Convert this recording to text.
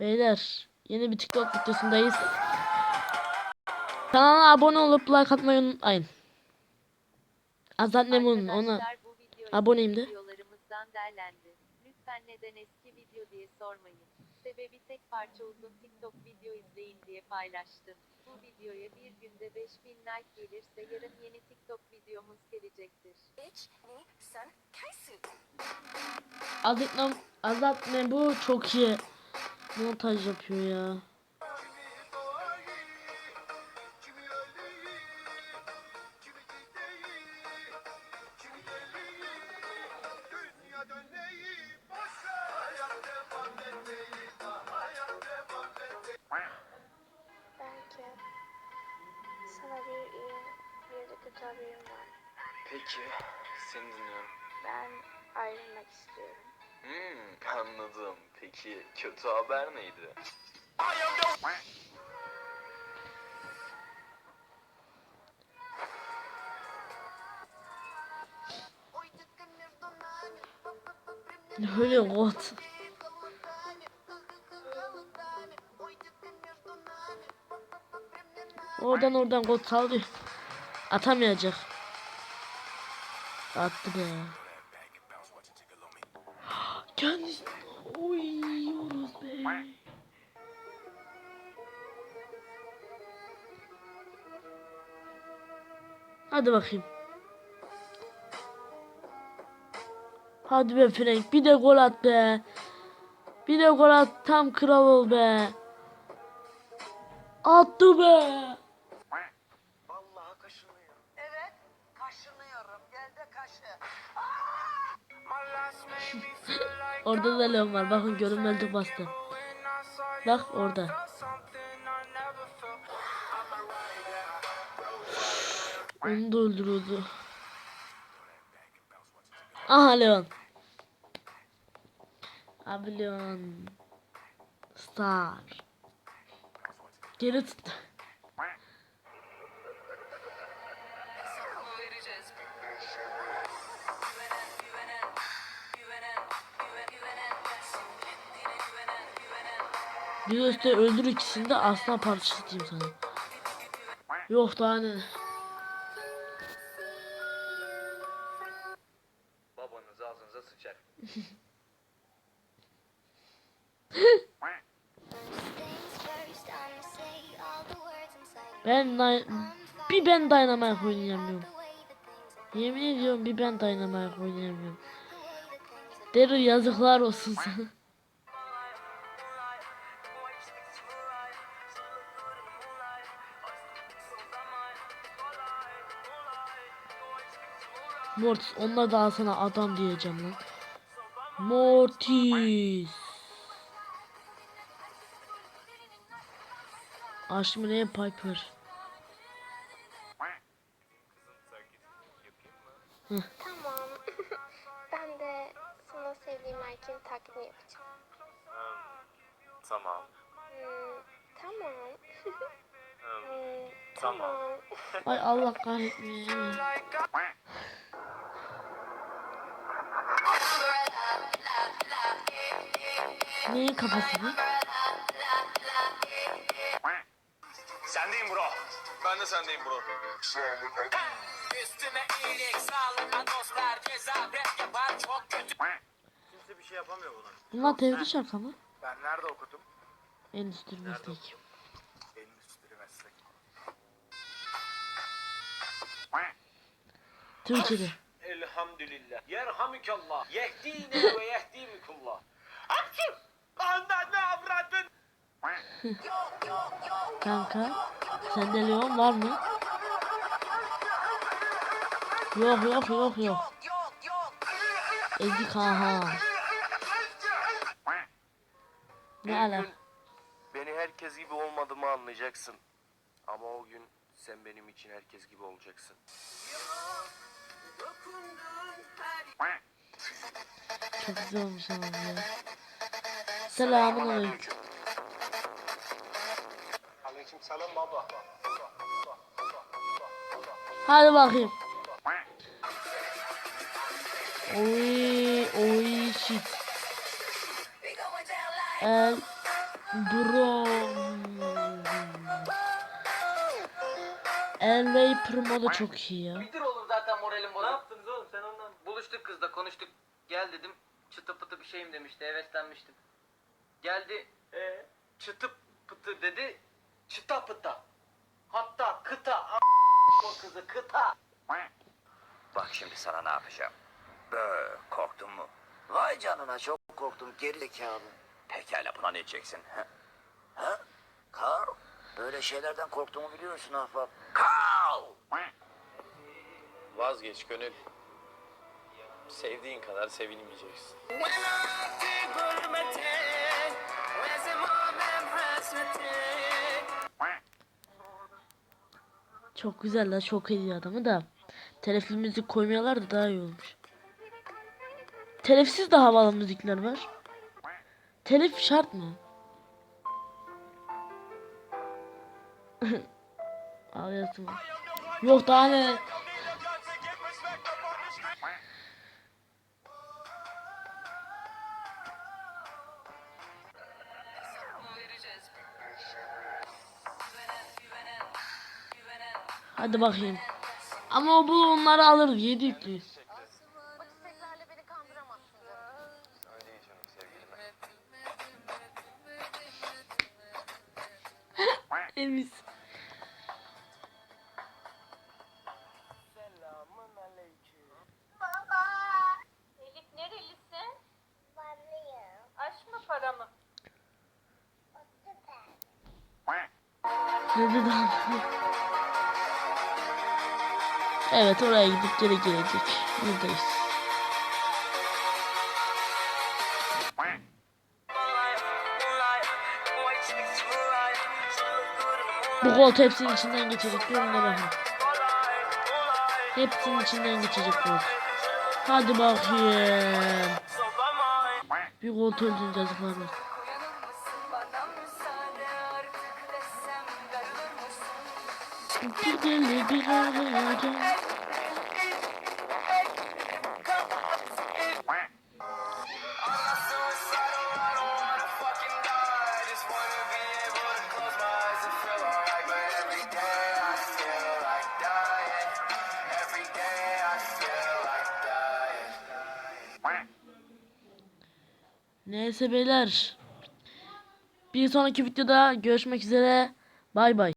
Beyler yeni bir TikTok videosundayız. Kanala abone olup like atmayı unutmayın. Azat Nemun ona aboneyim de. Lütfen neden eski video diye sormayın. Sebebi tek parça uzun TikTok video izleyin diye paylaştım. Bu videoya bir günde 5000 like gelirse yarın yeni TikTok videomuz gelecektir. Azat ne, Azat ne bu çok iyi montaj yapıyor ya. Sana bir bir de kötü haberim var. Peki, seni dinliyorum. Ben ayrılmak istiyorum. Hmm, anladım. Peki, kötü haber neydi? Öyle god. Oradan oradan god sallıyor. Atamayacak. Attı be. Kendisi. Oy Yunus be. Hadi bakayım. Hadi be Frank bir de gol at be. Bir de gol at tam kral ol be. Attı be. Vallahi kaşınıyor. Evet, kaşınıyorum. Gel de kaşı. Orada da Leon var. Bakın görünmezlik bastı. Bak orada. Onu da öldürüyordu. Aha Leon. Abi Leon. Star. Geri tut. Üstte öldür ikisini de aslan parçası diyeyim sana. Yok daha ne. Babanız ağzınıza sıçar. Ben bir ben Dynamite oynayamıyorum. Yemin ediyorum bir ben Dynamite oynayamıyorum. Daryl yazıklar olsun sana. Mortis onlar da sana adam diyeceğim lan. Mortis. Aşmine Piper. Tamam. ben de sana sevdiğim erkeğin taklidini yapacağım. Tamam. Hmm, tamam. Hmm, Hmm, Tamam. tamam. Ay Allah kahretmesin. Neyin kafası bu? Sendeyim bro. Ben de sendeyim bro. Üstüme iyilik, sağlık, dostlar, ceza, rap yapar çok kötü. Kimse bir şey yapamıyor buna. Bunlar tevhid şarkı mı? Ben nerede okudum? Endüstri meslek. Endüstri meslek. Türkçe'de. Elhamdülillah. Yerhamükallah. Yehdine ve yehdimikullah. Akşam. Andan ne avradın? Kanka. Sende Leon var mı? Yok yok yok yok. Ezik aha. Ne ala? Beni herkes gibi olmadığımı anlayacaksın. Ama o gün sen benim için herkes gibi olacaksın. Çok güzel olmuş ama ya. Selamun aleyküm. Aleyküm selam baba. Hadi bakayım. Oy oy shit. El Bro. Elway Primo da çok iyi ya. Bitir oğlum zaten moralim bozuk. Ne yaptınız oğlum sen ondan? Buluştuk kızla konuştuk. Gel dedim. Çıtı pıtı bir şeyim demişti. Heveslenmiştim. Geldi. E, çıtı pıtı dedi. Çıta pıta. Hatta kıta. A- o kızı kıta. Bak şimdi sana ne yapacağım. Bö, korktun mu? Vay canına çok korktum gerizekalı. Pekala buna ne diyeceksin? Ha? ha? Carl, böyle şeylerden korktuğumu biliyorsun ahbap. Carl! Vazgeç gönül. Sevdiğin kadar sevilmeyeceksin. Çok güzel la çok iyi adamı da. Telefsiz müzik koymuyorlar da daha iyi olmuş. Telefsiz de havalı müzikler var. Telif şart mı? Ağlayasın. Yok daha ne? Hadi bakayım. Ama o bu onları alır. Yedi yüklüyüz. Motosikletlerle beni kandıramazsın Evet oraya gidip geri gelecek. Buradayız. Bu koltuğu hepsinin içinden geçecek. De bakın. Hepsinin içinden geçecek koltuğu. Hadi bakayım. Bir koltuğu öldürünce yazıklar Neyse beyler. Bir sonraki videoda görüşmek üzere. Bay bay.